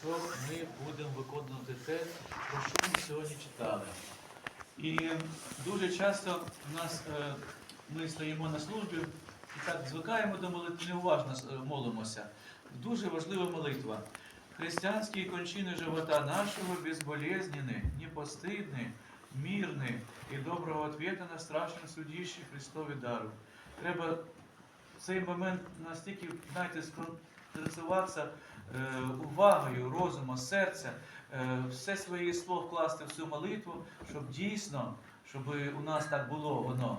що ми будемо виконувати те, про що ми сьогодні читали. І дуже часто у нас е, ми стоїмо на службі і так звикаємо до молитви, неуважно е, молимося. Дуже важлива молитва. Христианские кончины живота нашего безболезненны, непостыдны, мирны и доброго ответа на страшном судіщі Христові дару. Треба в цей момент настільки, знаєте, сконцентруватися е, увагою, розумом, серця, е, все своє єство вкласти в цю молитву, щоб дійсно, щоб у нас так було воно.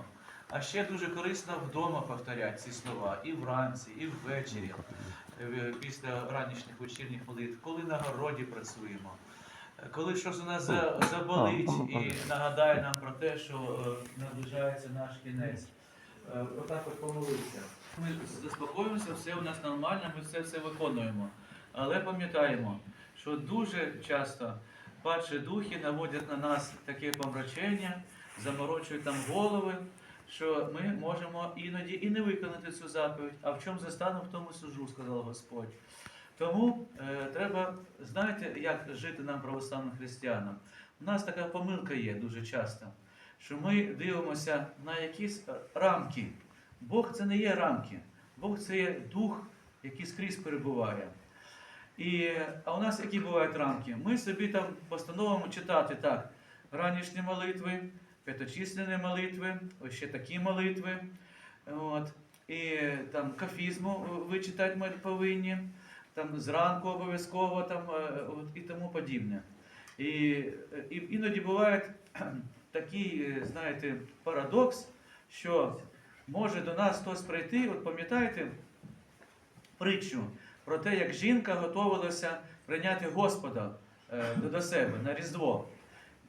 А ще дуже корисно вдома повторяти ці слова і вранці, і ввечері, е, після ранішніх вечірніх молитв, коли на городі працюємо. Коли щось у нас заболить і нагадає нам про те, що наближається наш кінець. Е, Отак от помолився. Ми заспокоїмося, все у нас нормально, ми все все виконуємо. Але пам'ятаємо, що дуже часто падші духи наводять на нас таке помрачення, заморочують нам голови, що ми можемо іноді і не виконати цю заповідь. А в чому застану, в тому сужу, сказав Господь. Тому е, треба, знаєте, як жити нам православним християнам. У нас така помилка є дуже часто, що ми дивимося на якісь е, рамки. Бог це не є рамки, Бог це є дух, який скрізь перебуває. І, а у нас які бувають рамки? Ми собі там постановимо читати так: ранішні молитви, п'яточисленні молитви, ось ще такі молитви. От, і там кафізму вичитати ми повинні, там зранку обов'язково там, е, і тому подібне. І, і іноді буває такий, е, знаєте, парадокс, що може до нас хтось прийти, от пам'ятаєте притчу про те, як жінка готувалася прийняти Господа е, до себе на Різдво.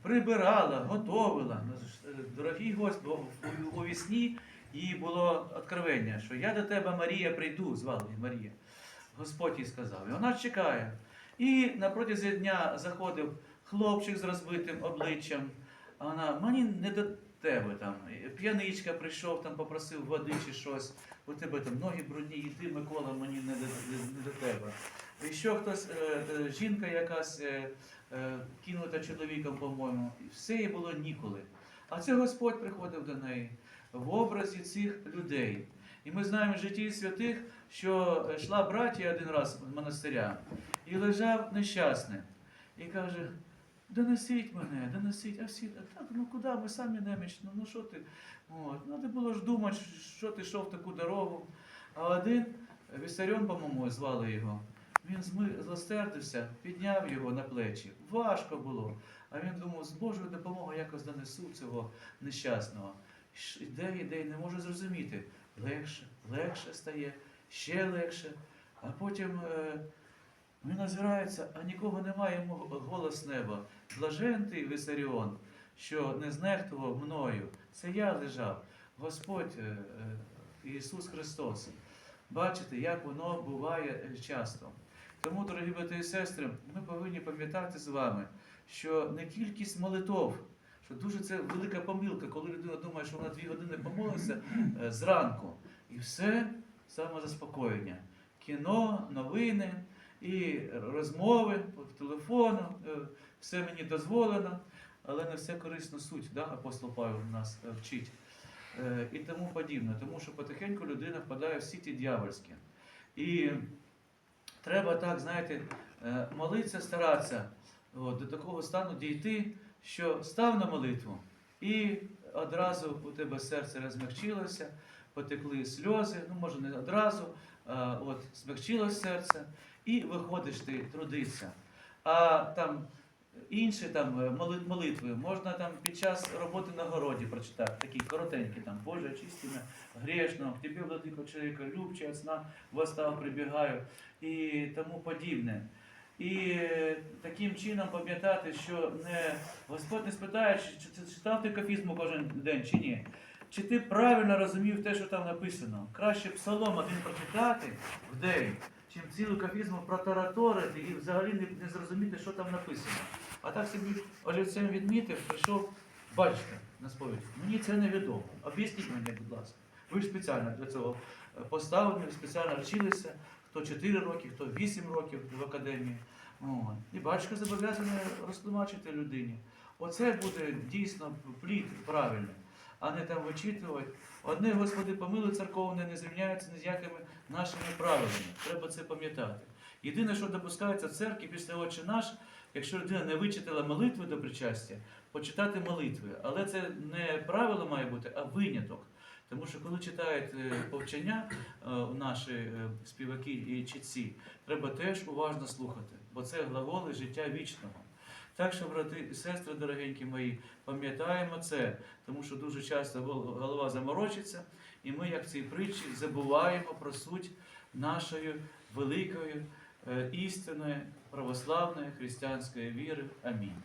Прибирала, готовила. Ну, е, Дорогий у- у вісні їй було откровення, що я до тебе, Марія, прийду, звали її Марія. Господь їй сказав. І вона чекає. І на протязі дня заходив хлопчик з розбитим обличчям, а вона мені не до тебе там. П'яничка прийшов, там попросив води чи щось. У тебе там ноги брудні, йди, Микола, мені не до, не, до тебе. І що хтось, е, е, жінка якась е, кинута чоловіком, по-моєму, все їй було ніколи. А це Господь приходив до неї в образі цих людей. І ми знаємо в житті святих, що йшла братія один раз в монастиря і лежав нещасний. І каже: донесіть мене, донесіть, а всі так, ну куди, ми самі немічно, ну що ти? От, треба було ж думати, що ти йшов таку дорогу. А один Вісаріон, по-моєму, звали його. Він зми... злостердився, підняв його на плечі. Важко було. А він думав, з Божою допомогою якось донесу цього нещасного. Іде, іде, не може зрозуміти. Легше, легше стає, ще легше. А потім е, він озирається, а нікого немає, йому голос неба. Блажен ти, Висаріон, що не знехтував мною. Це я лежав. Господь е, е, Ісус Христос. Бачите, як воно буває е, часто. Тому, дорогі брати і сестри, ми повинні пам'ятати з вами, що не кількість молитов, що дуже це велика помилка, коли людина думає, що вона дві години помолиться зранку. І все самозаспокоєння. Кіно, новини і розмови по телефону, е, все мені дозволено, але не все корисно суть, да? апостол Павло нас е, вчить. Е, І тому подібне, тому що потихеньку людина впадає в сіті дьявольські. І треба так, знаєте, молитися, старатися от, до такого стану дійти, що став на молитву, і одразу у тебе серце розмягчилося, потекли сльози, ну може не одразу, от змягчилось серце, і виходиш ти трудитися. А там інші там е, молитви можна там під час роботи на городі прочитати, такі коротенькі там, Боже, очисти мене грешного, к тебе, владико чоловіка, любче, от сна восстав, прибігаю і тому подібне. І е, таким чином пам'ятати, що не Господь не спитає, чи читав ти кафізму кожен день чи ні. Чи ти правильно розумів те, що там написано? Краще псалом один прочитати в день, чим цілу кафізму протараторити і взагалі не, не зрозуміти, що там написано. А так собі олівцем відмітив, прийшов, бачите, на сповідь. Мені це невідомо. Об'ясніть мені, будь ласка. Ви ж спеціально для цього е, поставлені, спеціально вчилися, хто 4 роки, хто 8 років в академії. О, І батюшка зобов'язаний розтлумачити людині. Оце буде дійсно плід правильний, а не там вичитувати. Одне, Господи, помилуй церковне не зрівняється ні з якими нашими правилами. Треба це пам'ятати. Єдине, що допускається в церкві після Отче наш, якщо людина не вичитала молитви до причастя, почитати молитви. Але це не правило має бути, а виняток. Тому що коли читають е, повчання е, наші е, співаки і чітці, треба теж уважно слухати, бо це глаголи життя вічного. Так що, брати і сестри, дорогенькі мої, пам'ятаємо це, тому що дуже часто голова заморочиться, і ми, як в цій притчі, забуваємо про суть нашої великої е, істинної православної християнської віри. Амінь.